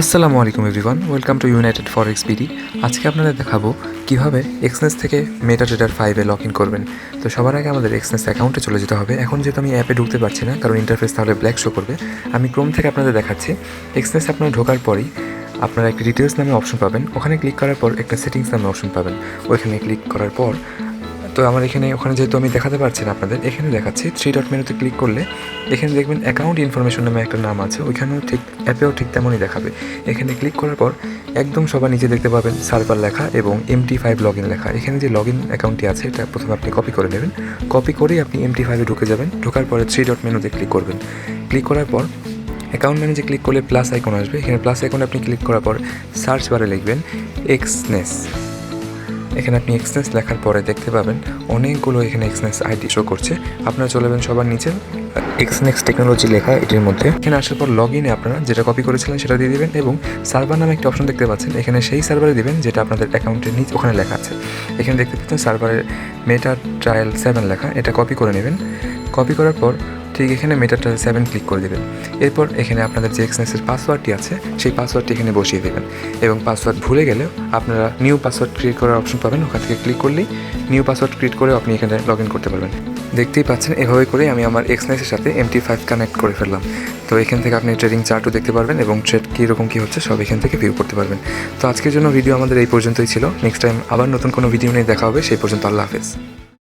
আসসালামু আলাইকুম, everyone. Welcome to united forex BD. আজকে আপনাদের দেখাবো কীভাবে এক্সনেস থেকে মেটা ট্রেডার ফাইভে লগ ইন করবেন। তো সবার আগে আমাদের এক্সনেস অ্যাকাউন্টে চলে যেতে হবে। এখন যেহেতু আমি অ্যাপে ঢুকতে পারছি না, কারণ ইন্টারফেস তাহলে ব্ল্যাক শো করবে, আমি ক্রোম থেকে আপনাদের দেখাচ্ছি। এক্সনেস আপনার ঢোকার পরেই আপনারা একটা ডিটেলস নামে অপশন পাবেন। ওখানে ক্লিক করার পর একটা সেটিংস নামে অপশন পাবেন। ওইখানে ক্লিক করার পর তো আমার এখানে, ওখানে যেহেতু আমি দেখাতে পারছি না আপনাদের, এখানে দেখাচ্ছি থ্রি ডট মেনুতে ক্লিক করলে এখানে দেখবেন অ্যাকাউন্ট ইনফরমেশন নামে একটা নাম আছে, ওইখানেও ঠিক অ্যাপেও ঠিক তেমনই দেখাবে। এখানে ক্লিক করার পর একদম সবার নিচে দেখতে পাবেন সার্ভার লেখা এবং এমটি ফাইভ লগ ইন লেখা। এখানে যে লগ ইন অ্যাকাউন্টটি আছে, এটা প্রথমে আপনি কপি করে নেবেন। কপি করেই আপনি এমটি ফাইভে ঢুকে যাবেন, ঢোকার পরে থ্রি ডট মেনুতে ক্লিক করবেন। ক্লিক করার পর অ্যাকাউন্ট ম্যানেজে ক্লিক করলে প্লাস আইকন আসবে। এখানে প্লাস আইকনে আপনি ক্লিক করার পর সার্চ বারে লিখবেন এক্সনেস এখানে আপনি এক্সনেস লেখার পরে দেখতে পাবেন অনেকগুলো এখানে এক্সনেস আইডি শো করছে। আপনারা চলে যাবেন সবার নিচে। এক্সনেক্স টেকনোলজি লেখা এটির মধ্যে। এখানে আসার পর লগ ইনে আপনারা যেটা কপি করেছিলেন সেটা দিয়ে দিবেন এবং সার্ভার নামে একটা অপশন দেখতে পাচ্ছেন। এখানে সেই সার্ভারে দিবেন যেটা আপনাদের অ্যাকাউন্টের নিচে ওখানে লেখা আছে। এখানে দেখতে পাচ্ছেন সার্ভারের মেটা ট্রায়াল সেভেন লেখা। এটা কপি করে নেবেন। কপি করার পর ঠিক এখানে মেটা ট্রায়াল সেভেন ক্লিক করে দেবেন। এরপর এখানে আপনাদের যে এক্সনেসের পাসওয়ার্ডটি আছে, সেই পাসওয়ার্ডটি এখানে বসিয়ে দেবেন। এবং পাসওয়ার্ড ভুলে গেলেও আপনারা নিউ পাসওয়ার্ড ক্রিয়েট করার অপশন পাবেন। ওখান থেকে ক্লিক করলেই নিউ পাসওয়ার্ড ক্রিয়েট করে আপনি এখানে লগ ইন করতে পারবেন। দেখতেই পাচ্ছেন, এভাবে করে আমি আমার এক্সনেসের সাথে এমটি ফাইভ কানেক্ট করে ফেললাম। তো এখান থেকে আপনি ট্রেডিং চার্টও দেখতে পারবেন এবং ট্রেড কীরকম কী হচ্ছে সব এখান থেকে ভিউ করতে পারবেন। তো আজকের জন্য ভিডিও আমাদের এই পর্যন্তই ছিল। নেক্সট টাইম আবার নতুন কোনো ভিডিও নিয়ে দেখা হবে, সেই পর্যন্ত আল্লাহ হাফেজ।